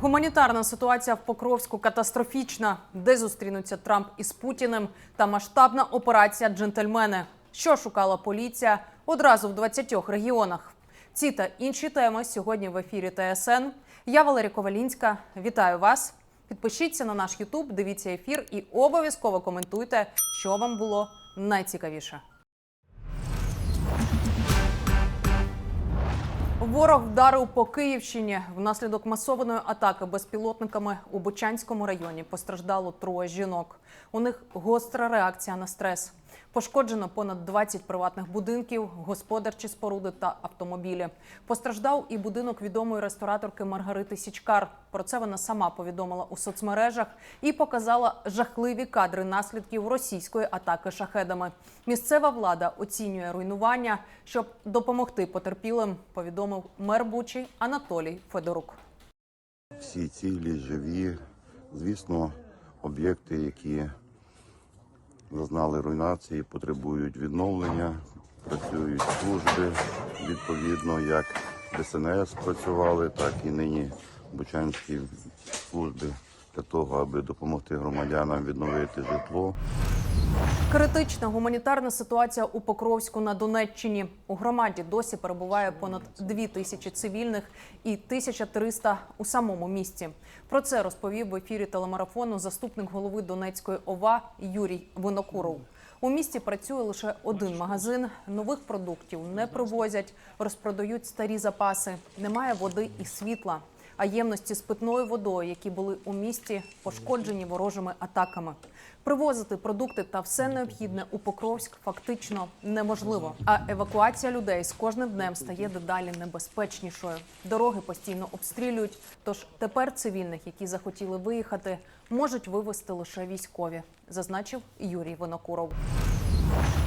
Гуманітарна ситуація в Покровську катастрофічна. Де зустрінуться Трамп із Путіним та масштабна операція Джентльмени. Що шукала поліція одразу в 20 регіонах? Ці та інші теми сьогодні в ефірі ТСН. Я Валерія Ковалінська. Вітаю вас. Підпишіться на наш Ютуб, дивіться ефір і обов'язково коментуйте, що вам було найцікавіше. Ворог вдарив по Київщині. Внаслідок масованої атаки безпілотниками у Бучанському районі постраждало троє жінок. У них гостра реакція на стрес. Пошкоджено понад 20 приватних будинків, господарчі споруди та автомобілі. Постраждав і будинок відомої рестораторки Маргарити Січкар. Про це вона сама повідомила у соцмережах і показала жахливі кадри наслідків російської атаки шахедами. Місцева влада оцінює руйнування, щоб допомогти потерпілим. Повідомив мер Бучі Анатолій Федорук. всі цілі, живі. Звісно, об'єкти, які зазнали руйнації, потребують відновлення, працюють служби відповідно, як ДСНС працювали, так і нині Бучанські служби для того, аби допомогти громадянам відновити житло. Критична гуманітарна ситуація у Покровську на Донеччині. У громаді досі перебуває понад дві тисячі цивільних і 1300 у самому місті. Про це розповів в ефірі телемарафону заступник голови Донецької ОВА Юрій Винокуров. У місті працює лише один магазин. Нових продуктів не привозять, розпродають старі запаси. Немає води і світла. А ємності з питною водою, які були у місті, пошкоджені ворожими атаками. Привозити продукти та все необхідне у Покровськ фактично неможливо. А евакуація людей з кожним днем стає дедалі небезпечнішою. Дороги постійно обстрілюють. Тож тепер цивільних, які захотіли виїхати, можуть вивезти лише військові, зазначив Юрій Винокуров.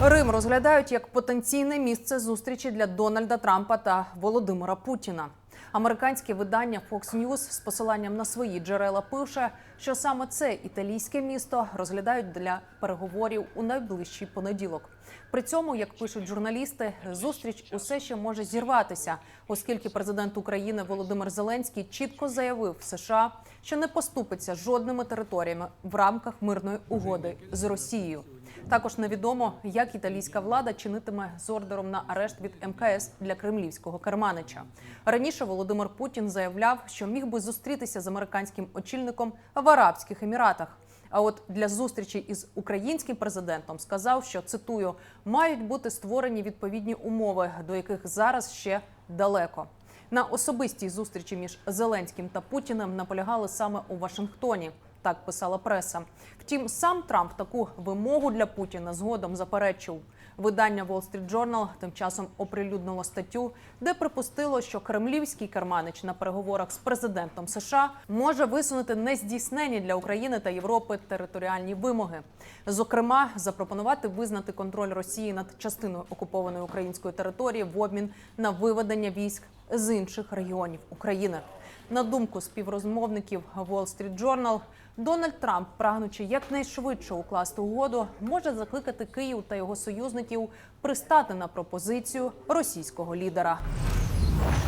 Рим розглядають як потенційне місце зустрічі для Дональда Трампа та Володимира Путіна. Американське видання Fox News з посиланням на свої джерела пише, що саме це італійське місто розглядають для переговорів у найближчий понеділок. При цьому, як пишуть журналісти, зустріч усе ще може зірватися, оскільки президент України Володимир Зеленський чітко заявив США, що не поступиться жодними територіями в рамках мирної угоди з Росією. Також невідомо, як італійська влада чинитиме з ордером на арешт від МКС для кремлівського керманича. Раніше Володимир Путін заявляв, що міг би зустрітися з американським очільником в Арабських Еміратах. А от для зустрічі із українським президентом сказав, що цитую мають бути створені відповідні умови, до яких зараз ще далеко. На особистій зустрічі між Зеленським та Путіним наполягали саме у Вашингтоні. Так писала преса. Втім, сам Трамп таку вимогу для Путіна згодом заперечив. Видання Wall Street Journal тим часом оприлюднило статтю, де припустило, що кремлівський керманич на переговорах з президентом США може висунути нездійснені для України та Європи територіальні вимоги. Зокрема, запропонувати визнати контроль Росії над частиною окупованої української території в обмін на виведення військ з інших регіонів України. На думку співрозмовників Wall Street Journal, Дональд Трамп, прагнучи якнайшвидше укласти угоду, може закликати Київ та його союзників пристати на пропозицію російського лідера.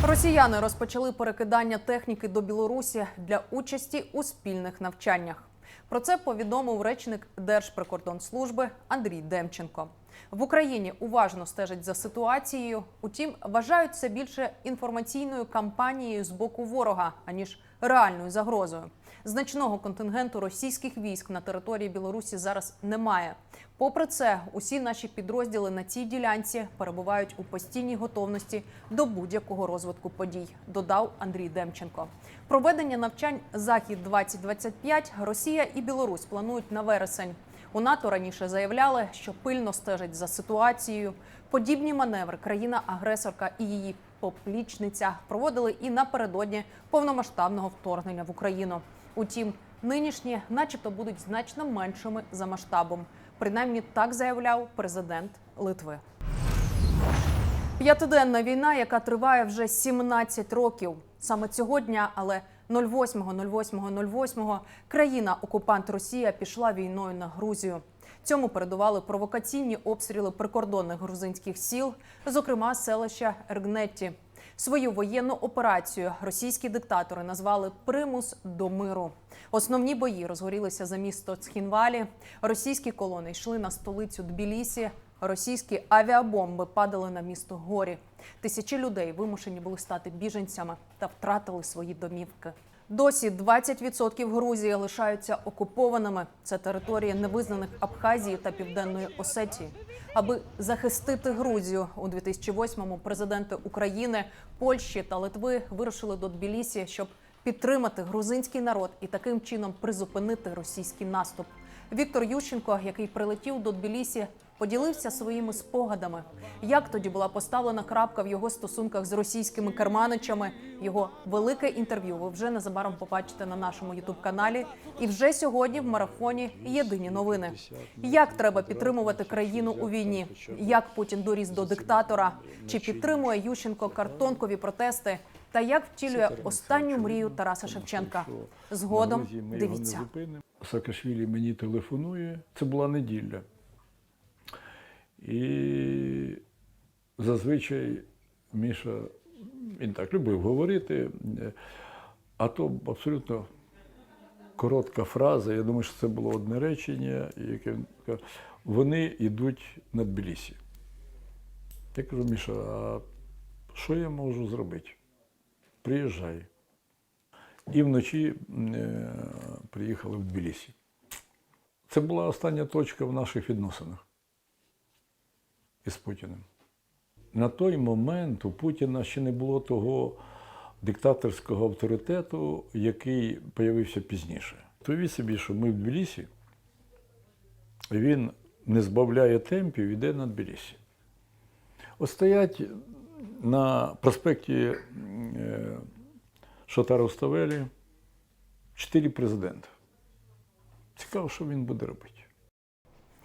Росіяни розпочали перекидання техніки до Білорусі для участі у спільних навчаннях. Про це повідомив речник Держприкордонслужби Андрій Демченко. В Україні уважно стежать за ситуацією, утім вважають це більше інформаційною кампанією з боку ворога аніж реальною загрозою. Значного контингенту російських військ на території Білорусі зараз немає. Попри це, усі наші підрозділи на цій ділянці перебувають у постійній готовності до будь-якого розвитку подій, додав Андрій Демченко. Проведення навчань Захід 2025 Росія і Білорусь планують на вересень. У НАТО раніше заявляли, що пильно стежать за ситуацією. Подібні маневри країна-агресорка і її поплічниця проводили і напередодні повномасштабного вторгнення в Україну. Утім, нинішні, начебто, будуть значно меншими за масштабом. Принаймні так заявляв президент Литви. П'ятиденна війна, яка триває вже 17 років. Саме цього дня, але 08.08.08 країна-окупант Росія пішла війною на Грузію. Цьому передували провокаційні обстріли прикордонних грузинських сіл, зокрема селища Ергнетті. Свою воєнну операцію російські диктатори назвали Примус до миру. Основні бої розгорілися за місто Цхінвалі. Російські колони йшли на столицю Тбілісі. Російські авіабомби падали на місто Горі. Тисячі людей вимушені були стати біженцями та втратили свої домівки. Досі 20% Грузії лишаються окупованими. Це території невизнаних Абхазії та Південної Осетії. Аби захистити Грузію у 2008-му президенти України, Польщі та Литви вирушили до Тбілісі, щоб підтримати грузинський народ і таким чином призупинити російський наступ. Віктор Ющенко, який прилетів до Тбілісі, поділився своїми спогадами, як тоді була поставлена крапка в його стосунках з російськими керманичами. Його велике інтерв'ю ви вже незабаром побачите на нашому ютуб-каналі. І вже сьогодні в марафоні єдині новини. Як треба підтримувати країну у війні? Як Путін доріс до диктатора? Чи підтримує Ющенко картонкові протести? Та як втілює останню мрію Тараса Шевченка? Згодом дивіться. Саакашвілі мені телефонує. Це була неділя. І зазвичай Міша, він так любив говорити, а то абсолютно коротка фраза. Я думаю, що це було одне речення, яке він сказав, вони йдуть на Тбілісі. Я кажу, Міша, а що я можу зробити? Приїжджай. І вночі е, приїхали в Тбілісі. Це була остання точка в наших відносинах із Путіним. На той момент у Путіна ще не було того диктаторського авторитету, який з'явився пізніше. Уявіть собі, що ми в Тбілісі, він не збавляє темпів, іде на Тбілісі. От стоять на проспекті е, Шотару Ставелі чотири президенти. Цікаво, що він буде робити.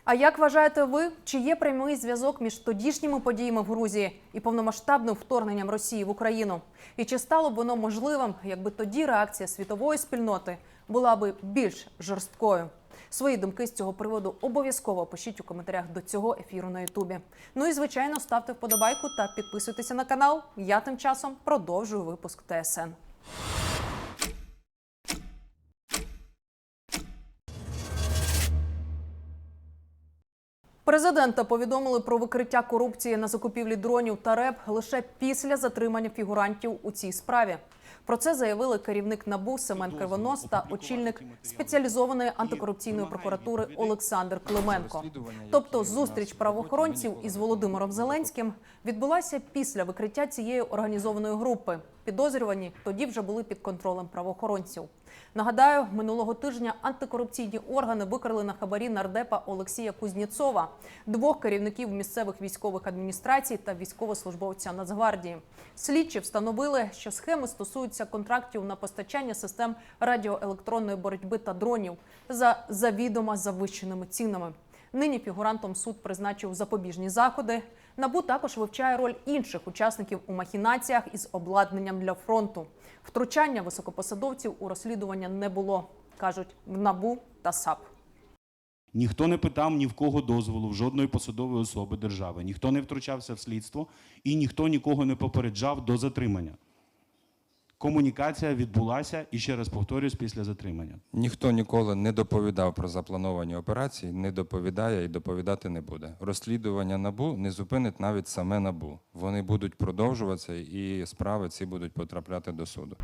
А як вважаєте ви, чи є прямий зв'язок між тодішніми подіями в Грузії і повномасштабним вторгненням Росії в Україну? І чи стало б воно можливим, якби тоді реакція світової спільноти була би більш жорсткою? Свої думки з цього приводу обов'язково пишіть у коментарях до цього ефіру на Ютубі. Ну і звичайно, ставте вподобайку та підписуйтеся на канал. Я тим часом продовжую випуск ТСН. Президента повідомили про викриття корупції на закупівлі дронів та РЕП лише після затримання фігурантів у цій справі. Про це заявили керівник НАБУ Семен Кривонос та очільник спеціалізованої антикорупційної прокуратури Олександр Клименко. Тобто, зустріч правоохоронців із Володимиром Зеленським відбулася після викриття цієї організованої групи. Підозрювані тоді вже були під контролем правоохоронців. Нагадаю, минулого тижня антикорупційні органи викрили на хабарі нардепа Олексія Кузнєцова, двох керівників місцевих військових адміністрацій та військовослужбовця Нацгвардії. Слідчі встановили, що схеми стосуються контрактів на постачання систем радіоелектронної боротьби та дронів за завідомо завищеними цінами. Нині фігурантом суд призначив запобіжні заходи. Набу також вивчає роль інших учасників у махінаціях із обладнанням для фронту. Втручання високопосадовців у розслідування не було, кажуть в набу та САП. Ніхто не питав ні в кого дозволу, в жодної посадової особи держави. Ніхто не втручався в слідство і ніхто нікого не попереджав до затримання. Комунікація відбулася і ще раз повторюсь після затримання. Ніхто ніколи не доповідав про заплановані операції, не доповідає і доповідати не буде. Розслідування набу не зупинить навіть саме набу. Вони будуть продовжуватися, і справи ці будуть потрапляти до суду.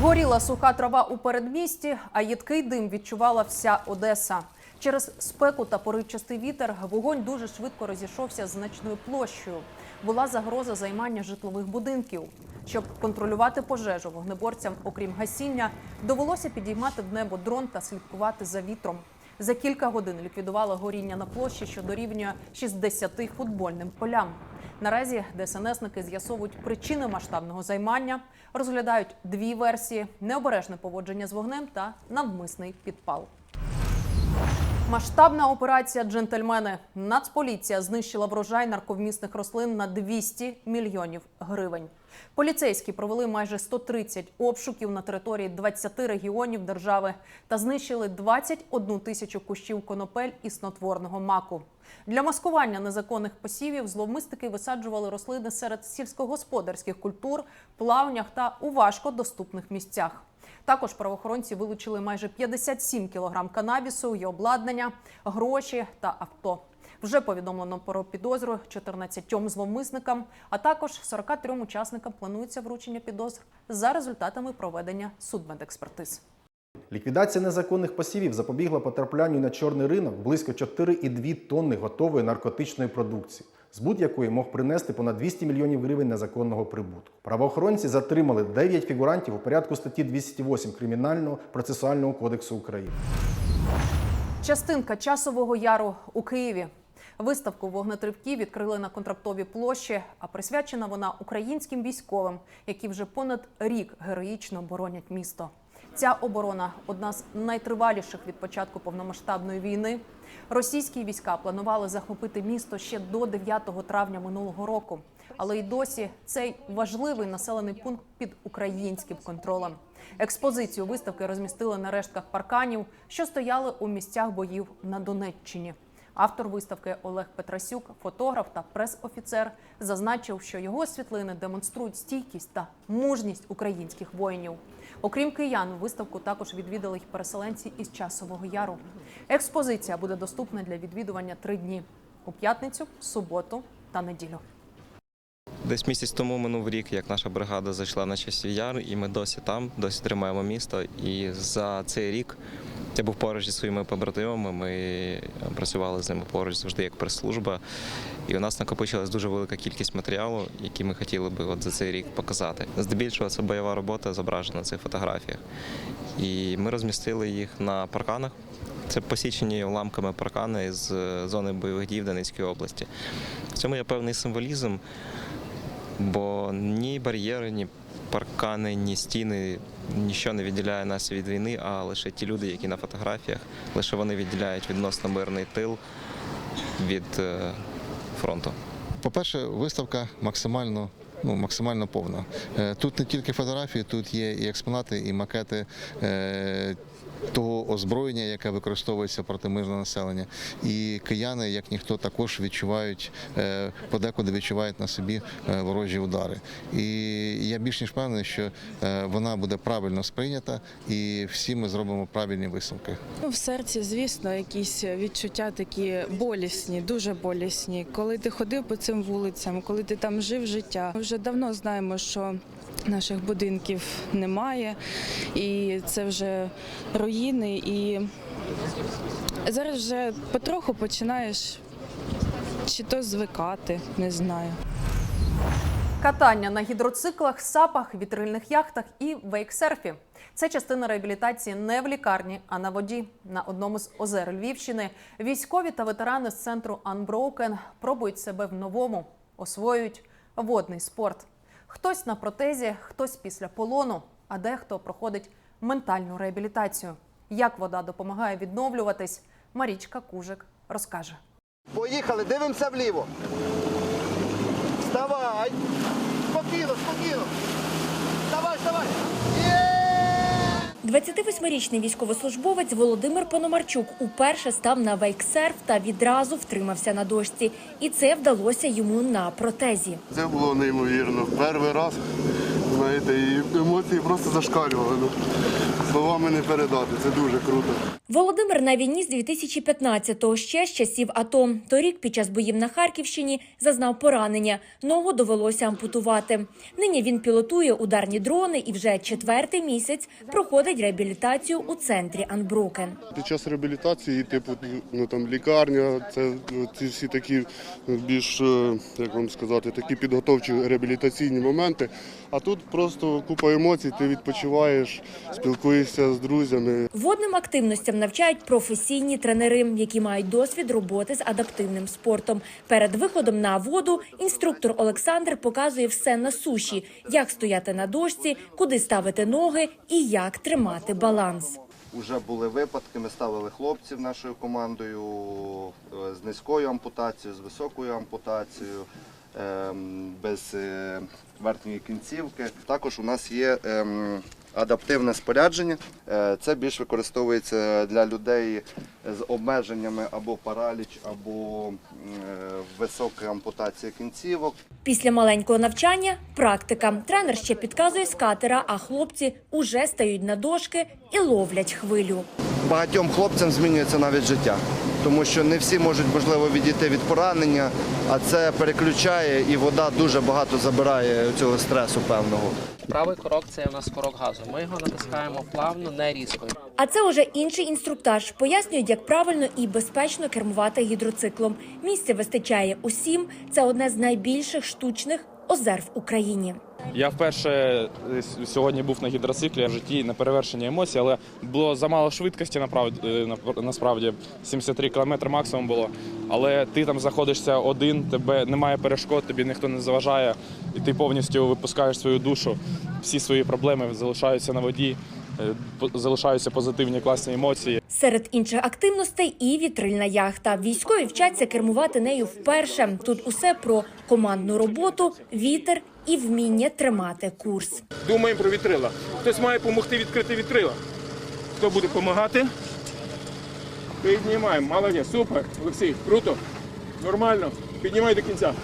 Горіла суха трава у передмісті, а їдкий дим відчувала вся Одеса. Через спеку та поривчастий вітер вогонь дуже швидко розійшовся значною площею. Була загроза займання житлових будинків. Щоб контролювати пожежу вогнеборцям, окрім гасіння, довелося підіймати в небо дрон та слідкувати за вітром. За кілька годин ліквідували горіння на площі, що дорівнює 60 футбольним полям. Наразі ДСНСники з'ясовують причини масштабного займання, розглядають дві версії: необережне поводження з вогнем та навмисний підпал. Масштабна операція Джентльмени. Нацполіція знищила врожай нарковмісних рослин на 200 мільйонів гривень. Поліцейські провели майже 130 обшуків на території 20 регіонів держави та знищили 21 тисячу кущів конопель і снотворного маку. Для маскування незаконних посівів зловмисники висаджували рослини серед сільськогосподарських культур, плавнях та у важкодоступних місцях. Також правоохоронці вилучили майже 57 кілограм канабісу і обладнання, гроші та авто. Вже повідомлено про підозру 14 зловмисникам, а також 43 учасникам планується вручення підозр за результатами проведення судмедекспертиз. Ліквідація незаконних посівів запобігла потраплянню на чорний ринок близько 4,2 тонни готової наркотичної продукції, збут якої мог принести понад 200 мільйонів гривень незаконного прибутку. Правоохоронці затримали 9 фігурантів у порядку статті 208 Кримінального процесуального кодексу України. Частинка часового яру у Києві. Виставку вогнетривків відкрили на контрактовій площі, а присвячена вона українським військовим, які вже понад рік героїчно боронять місто. Ця оборона одна з найтриваліших від початку повномасштабної війни. Російські війська планували захопити місто ще до 9 травня минулого року, але й досі цей важливий населений пункт під українським контролем. Експозицію виставки розмістили на рештках парканів, що стояли у місцях боїв на Донеччині. Автор виставки Олег Петрасюк, фотограф та прес-офіцер, зазначив, що його світлини демонструють стійкість та мужність українських воїнів. Окрім киян, виставку також відвідали й переселенці із часового яру. Експозиція буде доступна для відвідування три дні у п'ятницю, суботу та неділю. Десь місяць тому минув рік, як наша бригада зайшла на часів яр, і ми досі там, досі тримаємо місто. І за цей рік я був поруч зі своїми побратимами. Ми працювали з ними поруч завжди як прес-служба. І у нас накопичилась дуже велика кількість матеріалу, який ми хотіли би от за цей рік показати. Здебільшого це бойова робота зображена на цих фотографіях. І ми розмістили їх на парканах. Це посічені уламками паркани з зони бойових дій в Донецькій області. В цьому є певний символізм, бо ні бар'єри, ні паркани, ні стіни, нічого не відділяє нас від війни, а лише ті люди, які на фотографіях, лише вони відділяють відносно мирний тил від е, фронту. По-перше, виставка максимально. Ну, максимально повна. Е, Тут не тільки фотографії, тут є і експонати, і макети е, того озброєння, яке використовується проти мирного населення. І кияни, як ніхто, також відчувають, е, подекуди відчувають на собі е, ворожі удари. І я більш ніж впевнений, що е, вона буде правильно сприйнята, і всі ми зробимо правильні висновки. Ну, в серці, звісно, якісь відчуття такі болісні, дуже болісні. Коли ти ходив по цим вулицям, коли ти там жив життя, вже давно знаємо, що наших будинків немає, і це вже руїни. І зараз вже потроху починаєш чи то звикати, не знаю. Катання на гідроциклах, сапах, вітрильних яхтах і вейксерфі. Це частина реабілітації не в лікарні, а на воді. На одному з озер Львівщини військові та ветерани з центру Unbroken пробують себе в новому, освоюють водний спорт. Хтось на протезі, хтось після полону, а дехто проходить ментальну реабілітацію. Як вода допомагає відновлюватись, Марічка Кужик розкаже. Поїхали, дивимося вліво. Вставай. Спокійно, спокійно. Вставай, вставай. Є! 28-річний військовослужбовець Володимир Пономарчук уперше став на вейксерф та відразу втримався на дошці. І це вдалося йому на протезі. Це було неймовірно. Перший раз, знаєте, і емоції просто зашкалювали. Ну, словами не передати. Це дуже круто. Володимир на війні з 2015-го, ще з часів АТО. Торік під час боїв на Харківщині зазнав поранення. Ногу довелося ампутувати. Нині він пілотує ударні дрони і вже четвертий місяць проходить реабілітацію у центрі Unbroken. Під час реабілітації, типу, ну там лікарня, це ну, ці всі такі більш, е, як вам сказати, такі підготовчі реабілітаційні моменти. А тут просто купа емоцій, ти відпочиваєш, спілкуєшся з друзями. Водним активностям навчають професійні тренери, які мають досвід роботи з адаптивним спортом. Перед виходом на воду інструктор Олександр показує все на суші: як стояти на дошці, куди ставити ноги і як тримати баланс. вже були випадки. Ми ставили хлопців нашою командою е, з низькою ампутацією, з високою ампутацією, ем, без е, верхньої кінцівки. Також у нас є ем, адаптивне спорядження. Е, Це більш використовується для людей з обмеженнями або параліч, або е, висока ампутація кінцівок. Після маленького навчання практика. Тренер ще підказує з катера, а хлопці уже стають на дошки і ловлять хвилю. Багатьом хлопцям змінюється навіть життя, тому що не всі можуть можливо відійти від поранення, а це переключає і вода дуже багато забирає цього стресу певного. Правий крок це у нас крок газу. Ми його натискаємо плавно, не різко. А це уже інший інструктаж. Пояснюють, як правильно і безпечно кермувати гідроциклом. Місця вистачає усім. Це одне з найбільших штучних озер в Україні. Я вперше е, сьогодні був на гідроциклі в житті на перевершення емоцій, але було замало швидкості е, насправді 73 км максимум було. Але ти там знаходишся один, тебе немає перешкод, тобі ніхто не заважає, і ти повністю випускаєш свою душу. Всі свої проблеми залишаються на воді, залишаються позитивні класні емоції. Серед інших активностей і вітрильна яхта. Військові вчаться кермувати нею вперше. Тут усе про командну роботу, вітер і вміння тримати курс. Думаємо про вітрила. Хтось має допомогти відкрити вітрила. Хто буде допомагати? Піднімаємо. Молодець, супер. Олексій, круто. Нормально. Піднімай до кінця.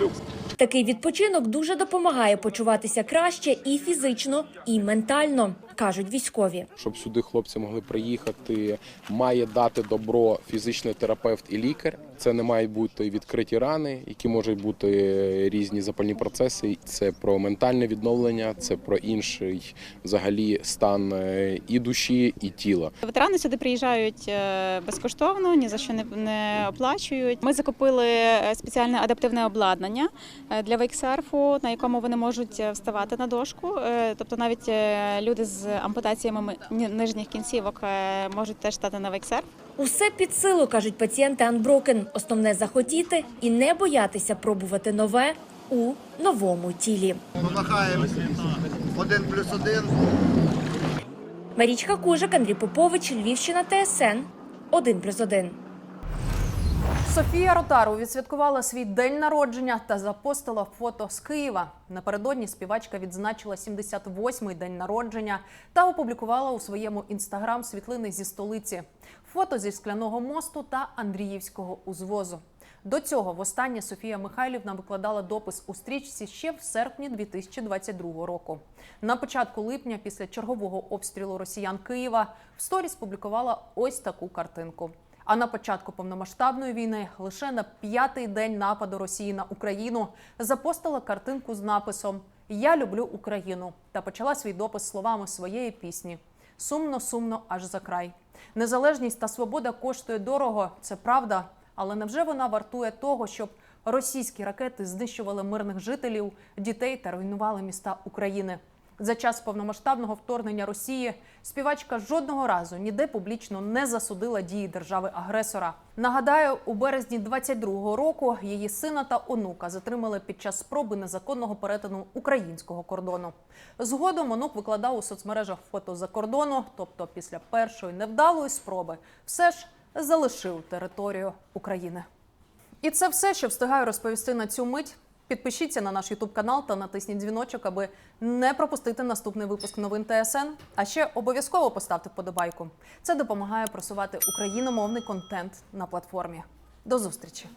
Люкс. Такий відпочинок дуже допомагає почуватися краще і фізично, і ментально, кажуть військові. Щоб сюди хлопці могли приїхати, має дати добро фізичний терапевт і лікар. Це не мають бути відкриті рани, які можуть бути різні запальні процеси. Це про ментальне відновлення, це про інший взагалі стан е, і душі, і тіла. Ветерани сюди приїжджають е, безкоштовно, ні за що не, не оплачують. Ми закупили е, спеціальне адаптивне обладнання для вейксерфу, на якому вони можуть вставати на дошку. Тобто навіть люди з ампутаціями ми- нижніх кінцівок е, можуть теж стати на вейксерф. Усе під силу, кажуть пацієнти Unbroken. Основне захотіти і не боятися пробувати нове у новому тілі. Помахаємо один плюс один. Марічка Кужик, Андрій Попович, Львівщина, ТСН 1+,1. Софія Ротару відсвяткувала свій день народження та запостила фото з Києва. Напередодні співачка відзначила 78-й день народження та опублікувала у своєму інстаграм світлини зі столиці, фото зі скляного мосту та Андріївського узвозу. До цього востаннє Софія Михайлівна викладала допис у стрічці ще в серпні 2022 року. На початку липня, після чергового обстрілу росіян Києва, в сторіс публікувала ось таку картинку. А на початку повномасштабної війни, лише на п'ятий день нападу Росії на Україну, запостила картинку з написом Я люблю Україну та почала свій допис словами своєї пісні. Сумно, сумно, аж за край. Незалежність та свобода коштує дорого, це правда. Але невже вона вартує того, щоб російські ракети знищували мирних жителів, дітей та руйнували міста України? За час повномасштабного вторгнення Росії співачка жодного разу ніде публічно не засудила дії держави-агресора. Нагадаю, у березні 22-го року її сина та онука затримали під час спроби незаконного перетину українського кордону. Згодом онук викладав у соцмережах фото за кордону, тобто після першої невдалої спроби, все ж залишив територію України. І це все, що встигаю розповісти на цю мить. Підпишіться на наш Ютуб канал та натисніть дзвіночок, аби не пропустити наступний випуск новин ТСН. А ще обов'язково поставте вподобайку. Це допомагає просувати україномовний контент на платформі. До зустрічі!